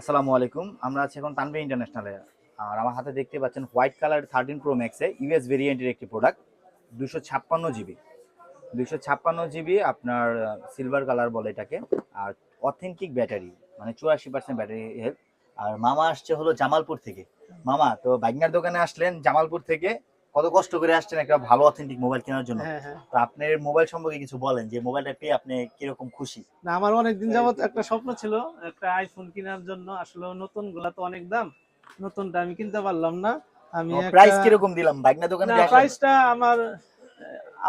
আসসালামু আলাইকুম। আমরা আছি এখন তানভীর ইন্টারন্যাশনালে। আর আমার হাতে দেখতে পাচ্ছেন হোয়াইট কালার থার্টিন প্রো ম্যাক্সে ইউএস ভেরিয়েন্টের একটি প্রোডাক্ট দুশো ছাপ্পান্ন জিবি। দুশো ছাপ্পান্ন জিবি আপনার সিলভার কালার বলে এটাকে। আর অথেন্টিক ব্যাটারি মানে চুরাশি পার্সেন্ট ব্যাটারি হেলথ আর মামা আসছে হলো জামালপুর থেকে। মামা, তো বাইকনার দোকানে আসলেন জামালপুর থেকে। কত কষ্ট করে আসছেন একটা ভালো অথেন্টিক মোবাইল কেনার জন্য। হ্যাঁ হ্যাঁ। তো আপনার মোবাইল সম্পর্কে কিছু বলেন যে মোবাইলটা পেয়ে আপনি কীরকম খুশি? না আমার অনেক দিন যাবত একটা স্বপ্ন ছিল একটা আইফোন কেনার জন্য। আসলে নতুনগুলা তো অনেক দাম নতুনটা আমি কিনতে পারলাম না। আমি প্রাইস কীরকম দিলাম? বাইকনা দোকানে? প্রাইসটা আমার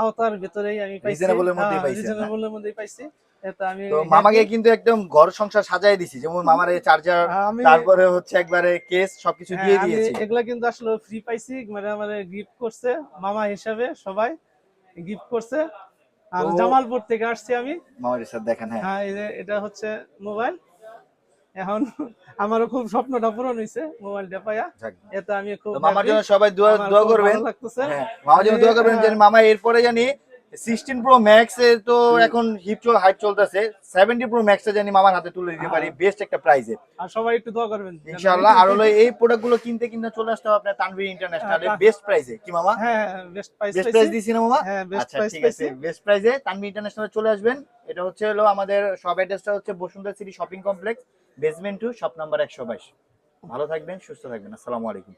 আওতার ভিতরেই আমি পাইছি। Reasonable এর মধ্যেই পাইছেন, না? রিজনেবল এর মধ্যেই পাইছি। এটা আমি তো মামাকে কিন্তু একদম ঘর সংসার সাজাই দিছি। যেমন মামার এই চার্জার তারপরে হচ্ছে একবারে কেস সবকিছু হ্যাঁ, দিয়ে দিয়েছি। এগুলা কিন্তু আসলে ফ্রি পাইছি। মানে আমার গিফট করছে মামা হিসাবে সবাই গিফট করছে। আর জামালপুর থেকে আসছি আমি। মামার সাথে দেখেন হ্যাঁ। হ্যাঁ এটা হচ্ছে মোবাইল এখন আমারও খুব স্বপ্নটা পূরণ হয়েছে মোবাইলটা পাইয়া। এতে আমি খুব মামার জন্য সবাই দোয়া দোয়া করবেন। হ্যাঁ মামার জন্য দোয়া করবেন যে মামা এরপরে জানি সিক্সটিন প্রো ম্যাক্স এ তো এখন হিট চল হাইট চলতেছে। সেভেন্টি প্রো ম্যাক্স জানি মামার হাতে তুলে দিতে পারি বেস্ট একটা প্রাইজে আর সবাই একটু দোয়া করবেন ইনশাআল্লাহ। আর হলো এই প্রোডাক্টগুলো কিনতে কিনতে চলে আসতে হবে আপনার তানভীর ইন্টারন্যাশনালে হ্যাঁ, বেস্ট প্রাইসে কি মামা? হ্যাঁ বেস্ট প্রাইস বেস্ট প্রাইস দিছি না মামা? হ্যাঁ বেস্ট আচ্ছা প্রাইস ঠিক আছে বেস্ট প্রাইসে তানভি ইন্টারন্যাশনাল চলে আসবেন। এটা হচ্ছে হলো আমাদের সব অ্যাড্রেসটা হচ্ছে Bashundhara city shopping complex basement two shop number একশো বাইশ। ভালো থাকবেন সুস্থ থাকবেন। আসসালামু আলাইকুম।